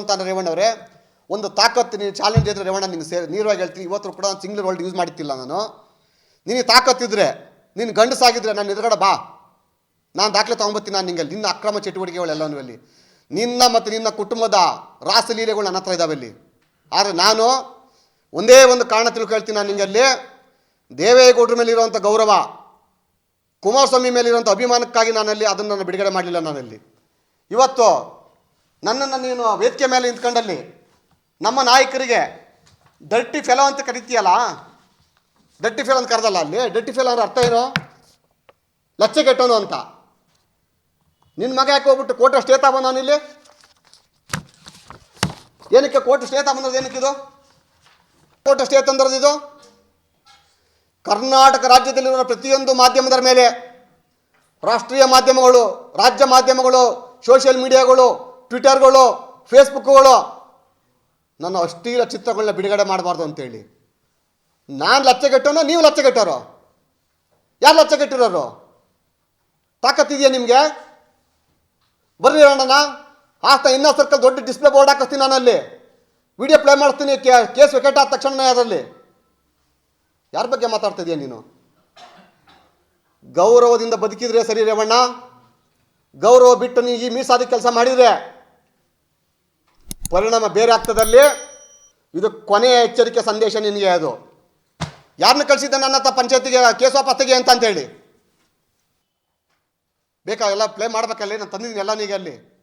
ಅಂತ ರೇವಣ್ಣ ಅವರೇ, ಒಂದು ತಾಕತ್ತು ನೀನು ಚಾಲೆಂಜ್ ಇದ್ರೆ ರೇವಣ್ಣ ನಿಂಗೆ ಸೇ ನೀರವಾಗಿ ಹೇಳ್ತೀನಿ, ಇವತ್ತು ಕೂಡ ಸಿಂಗ್ಲರ್ ವರ್ಲ್ಡ್ ಯೂಸ್ ಮಾಡ್ತಿಲ್ಲ ನಾನು. ನಿನಗೆ ತಾಕತ್ತಿದ್ರೆ ನಿನ್ನ ಗಂಡಸಾಗಿದ್ರೆ ನಾನು ಎದುರುಗಡೆ ಬಾ. ನಾನು ದಾಖಲೆ ತೊಗೊಂಬತ್ತೀನಿ ನಾನು ನಿಂಗೆ ನಿನ್ನ ಅಕ್ರಮ ಚಟುವಟಿಕೆಗಳೆಲ್ಲನೂ ಅಲ್ಲಿ. ನಿನ್ನ ಮತ್ತು ನಿನ್ನ ಕುಟುಂಬದ ರಾಸಲೀಲೆಗಳು ನನ್ನ ಹತ್ರ ಇದ್ದಾವೆ ಅಲ್ಲಿ. ಆದರೆ ನಾನು ಒಂದೇ ಒಂದು ಕಾರಣ ತಿಳ್ಕೊಳ್ತೀನಿ ನಾನು ನಿಂಗೆ ಅಲ್ಲಿ ದೇವೇಗೌಡರ ಮೇಲೆ ಇರುವಂಥ ಗೌರವ, ಕುಮಾರಸ್ವಾಮಿ ಮೇಲಿರುವಂಥ ಅಭಿಮಾನಕ್ಕಾಗಿ ನಾನಲ್ಲಿ ಅದನ್ನು ನಾನು ಬಿಡುಗಡೆ ಮಾಡಲಿಲ್ಲ ನಾನಲ್ಲಿ. ಇವತ್ತು ನನ್ನನ್ನು ನೀನು ವೇದಿಕೆ ಮೇಲೆ ನಿಂತ್ಕೊಂಡಲ್ಲಿ ನಮ್ಮ ನಾಯಕರಿಗೆ ಡರ್ಟಿ ಫೆಲೋ ಅಂತ ಕರಿತೀಯಲ್ಲ? ಡರ್ಟಿ ಫೆಲೋ ಅಂತ ಕರೆದಲ್ಲ ಅಲ್ಲಿ? ಡರ್ಟಿ ಫೆಲೋ ಅಂದ್ರೆ ಅರ್ಥ ಏನು? ಲಚ್ಚೆ ಕೆಟ್ಟೋನು ಅಂತ. ನಿನ್ನ ಮಗ ಯಾಕೆ ಹೋಗ್ಬಿಟ್ಟು ಕೋಟೆ ಸ್ಟೇ ನಾನು ಇಲ್ಲಿ? ಏನಕ್ಕೆ ಕೋಟೆ ಏನಕ್ಕೆ ಇದು? ಕೋಟೆ ಸ್ಟೇ ಅಂದ್ರದ್ದು ಇದು? ಕರ್ನಾಟಕ ರಾಜ್ಯದಲ್ಲಿರುವ ಪ್ರತಿಯೊಂದು ಮಾಧ್ಯಮದ ಮೇಲೆ ರಾಷ್ಟ್ರೀಯ ಮಾಧ್ಯಮಗಳು, ರಾಜ್ಯ ಮಾಧ್ಯಮಗಳು ಸೋಷಿಯಲ್ ಮೀಡಿಯಾಗಳು ಟ್ವಿಟರ್ಗಳು ಫೇಸ್ಬುಕ್ಗಳು ನನ್ನ ಅಷ್ಟೀಲ ಚಿತ್ರಗಳನ್ನ ಬಿಡುಗಡೆ ಮಾಡಬಾರ್ದು ಅಂತೇಳಿ. ನಾನು ಲಚ್ಚಗೆಟ್ಟೋನೋ ನೀವು ಲಚ್ಚಗೆಟ್ಟೋರು ಯಾರು ಲಚ್ಚಗೆಟ್ಟಿರೋರು? ತಾಕತ್ತಿದೆಯಾ ನಿಮಗೆ? ಬರ್ರಿ ಅಣ್ಣನ ಆಸ್ತ ಇನ್ನೂ ಸರ್ಕಲ್ ದೊಡ್ಡ ಡಿಸ್ಪ್ಲೇ ಬೋರ್ಡ್ ಹಾಕಿಸ್ತೀನಿ ಅಲ್ಲಿ ವಿಡಿಯೋ ಪ್ಲೇ ಮಾಡ್ತೀನಿ ಕೇಸ್ ವಿಕೆಟ್ ಆದ ತಕ್ಷಣ ಅದರಲ್ಲಿ. ಯಾರ ಬಗ್ಗೆ ಮಾತಾಡ್ತಿದ್ಯಾ ನೀನು? ಗೌರವದಿಂದ ಬದುಕಿದ್ರೆ ಸರಿ ರೇವಣ್ಣ. ಗೌರವ ಬಿಟ್ಟು ನೀ ಈ ಮೀಸಾದ ಕೆಲಸ ಮಾಡಿದರೆ ಪರಿಣಾಮ ಬೇರೆ ಆಗ್ತದಲ್ಲಿ ಇದು ಕೊನೆಯ ಎಚ್ಚರಿಕೆ ಸಂದೇಶ ನಿನಗೆ ಅದು. ಯಾರನ್ನ ಕಳಿಸಿದ್ದೆ ನನ್ನ ಹತ್ರ ಪಂಚಾಯತಿಗೆ, ಕೇಸ್ ವಾಪಸ್ ಅಂತ ಅಂತೇಳಿ. ಬೇಕಾ, ಎಲ್ಲ ಪ್ಲೇ ಮಾಡ್ಬೇಕಲ್ಲಿ? ನಾನು ತಂದಿದ್ದೀನಿ ಎಲ್ಲ ನೀಗೆ ಅಲ್ಲಿ.